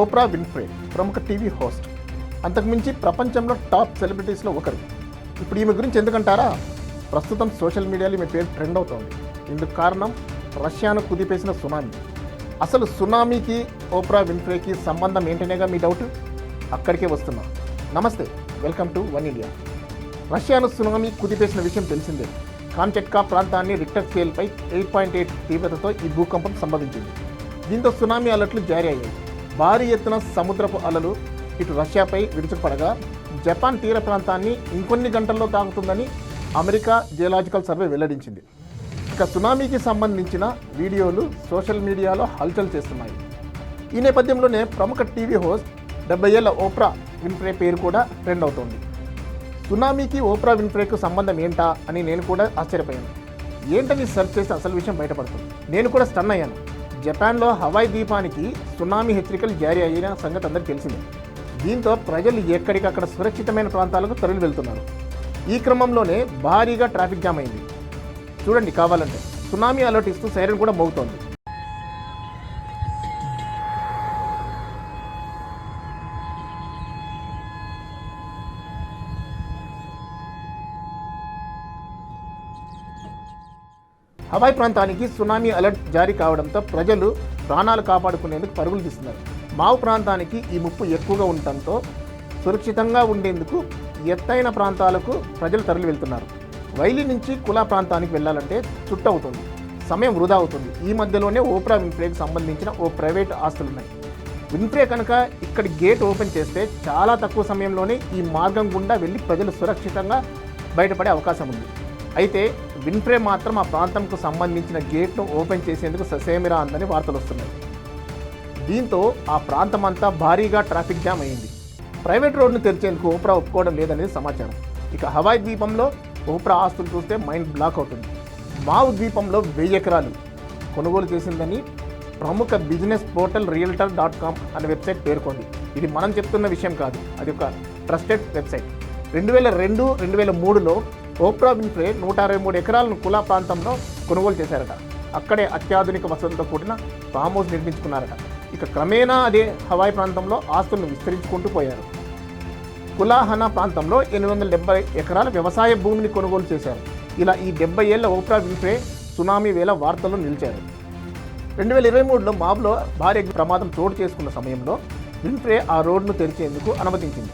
Opera Winfrey ప్రముఖ TV host. అంతకుమించి ప్రపంచంలో టాప్ సెలబ్రిటీస్లో ఒకరు. ఇప్పుడు ఈమె గురించి ఎందుకంటారా? ప్రస్తుతం సోషల్ మీడియాలో ఈమె పేరు ట్రెండ్ అవుతోంది. ఇందుకు కారణం రష్యాను కుదిపేసిన సునామీ. అసలు సునామీకి ఓప్రా విన్ఫ్రేకి సంబంధం ఏంటనేగా మీ డౌట్? అక్కడికే వస్తున్నా. నమస్తే వెల్కమ్ టు వన్ ఇండియా. రష్యాను సునామీ కుదిపేసిన విషయం తెలిసిందే. కాంచెట్కా ప్రాంతాన్ని రిక్టర్ స్కేల్పై ఎయిట్ పాయింట్ ఎయిట్ తీవ్రతతో ఈ భూకంపం సంభవించింది. దీంతో సునామీ అలర్ట్లు జారీ అయ్యాయి. భారీ ఎత్తున సముద్రపు అలలు ఇటు రష్యాపై విరుచుకుపడగా జపాన్ తీర ప్రాంతాన్ని ఇంకొన్ని గంటల్లో తాకుతుందని అమెరికా జియోలాజికల్ సర్వే వెల్లడించింది. ఇక సునామీకి సంబంధించిన వీడియోలు సోషల్ మీడియాలో హల్చల్ చేస్తున్నాయి. ఈ నేపథ్యంలోనే ప్రముఖ టీవీ హోస్ట్ డెబ్బై ఏళ్ళ ఓప్రా విన్ఫ్రే పేరు కూడా ట్రెండ్ అవుతోంది. సునామీకి ఓప్రా విన్ఫ్రేకు సంబంధం ఏంటా అని నేను కూడా ఆశ్చర్యపోయాను. ఏంటని సెర్చ్ చేస్తే అసలు విషయం బయటపడుతుంది. నేను కూడా స్టన్ అయ్యాను. జపాన్లో హవాయ్ ద్వీపానికి సునామీ హెచ్చరికలు జారీ అయిన సంగతి అందరికీ తెలిసిందే. దీంతో ప్రజలు ఎక్కడికక్కడ సురక్షితమైన ప్రాంతాలకు తరలి వెళ్తున్నారు. ఈ క్రమంలోనే భారీగా ట్రాఫిక్ జామ్ అయింది. చూడండి కావాలంటే. సునామీ అలర్ట్ ఇస్తూ సైరన్ కూడా మోగుతోంది. హవాయి ప్రాంతానికి సునామీ అలర్ట్ జారీ కావడంతో ప్రజలు ప్రాణాలు కాపాడుకునేందుకు పరుగులు తీస్తున్నారు. మావు ప్రాంతానికి ఈ ముప్పు ఎక్కువగా ఉండటంతో సురక్షితంగా ఉండేందుకు ఎత్తైన ప్రాంతాలకు ప్రజలు తరలి వెళ్తున్నారు వైలి నుంచి కులా ప్రాంతానికి వెళ్ళాలంటే చుట్టవుతుంది. సమయం వృధా అవుతుంది. ఈ మధ్యలోనే ఓప్రా విన్ఫ్రేకి సంబంధించిన ఓ ప్రైవేట్ ఆస్తులు ఉన్నాయి విన్ఫ్రే కనుక ఇక్కడ గేట్ ఓపెన్ చేస్తే చాలా తక్కువ సమయంలోనే ఈ మార్గం గుండా వెళ్ళి ప్రజలు సురక్షితంగా బయటపడే అవకాశం ఉంది. అయితే విన్ఫ్రే మాత్రం ఆ ప్రాంతంకు సంబంధించిన గేట్ను ఓపెన్ చేసేందుకు ససేమిరా అందని వార్తలు వస్తున్నాయి. దీంతో ఆ ప్రాంతం అంతా భారీగా ట్రాఫిక్ జామ్ అయింది. ప్రైవేట్ రోడ్ను తెరిచేందుకు ఓప్రా ఒప్పుకోవడం లేదనేది సమాచారం. ఇక హవాయి ద్వీపంలో ఓప్రా ఆస్తులు చూస్తే మైండ్ బ్లాక్ అవుతుంది. మావు ద్వీపంలో వెయ్యి ఎకరాలు కొనుగోలు చేసిందని ప్రముఖ business portal realtor dot com అనే వెబ్సైట్ పేర్కొంది. ఇది మనం చెప్తున్న విషయం కాదు అది ఒక ట్రస్టెడ్ వెబ్సైట్. రెండు వేల రెండు రెండు వేల మూడులో ఓప్రా విన్ఫ్రే నూట అరవై మూడు ఎకరాలను కులా ప్రాంతంలో కొనుగోలు చేశారట. అక్కడే అత్యాధునిక వసతులతో కూడిన ఫామ్ హౌస్ నిర్మించుకున్నారట. ఇక క్రమేణా అదే హవాయి ప్రాంతంలో ఆస్తులను విస్తరించుకుంటూ పోయారు. కులాహనా ప్రాంతంలో ఎనిమిది వందల డెబ్బై ఎకరాల వ్యవసాయ భూమిని కొనుగోలు చేశారు. ఇలా ఈ డెబ్బై ఏళ్ళ ఓప్రా విన్ఫ్రే సునామీ వేళ వార్తల్లో నిలిచారు. రెండు వేల ఇరవై మూడులో మాబ్లో భారీ ప్రమాదం చోటు చేసుకున్న సమయంలో విన్ఫ్రే ఆ రోడ్ను తెరిచేందుకు అనుమతించింది.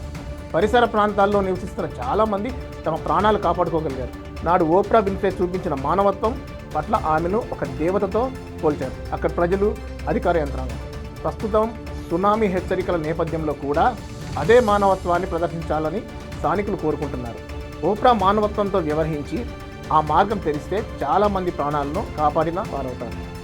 పరిసర ప్రాంతాల్లో నివసిస్తున్న చాలామంది తమ ప్రాణాలు కాపాడుకోగలిగారు. నాడు ఓప్రా విన్ఫ్రే చూపించిన మానవత్వం పట్ల ఆమెను ఒక దేవతతో పోల్చారు. అక్కడ ప్రజలు అధికార యంత్రాంగం. ప్రస్తుతం సునామీ హెచ్చరికల నేపథ్యంలో కూడా అదే మానవత్వాన్ని ప్రదర్శించాలని స్థానికులు కోరుకుంటున్నారు. ఓప్రా మానవత్వంతో వ్యవహరించి ఆ మార్గం తెరిస్తే చాలామంది ప్రాణాలను కాపాడిన వారవుతారు.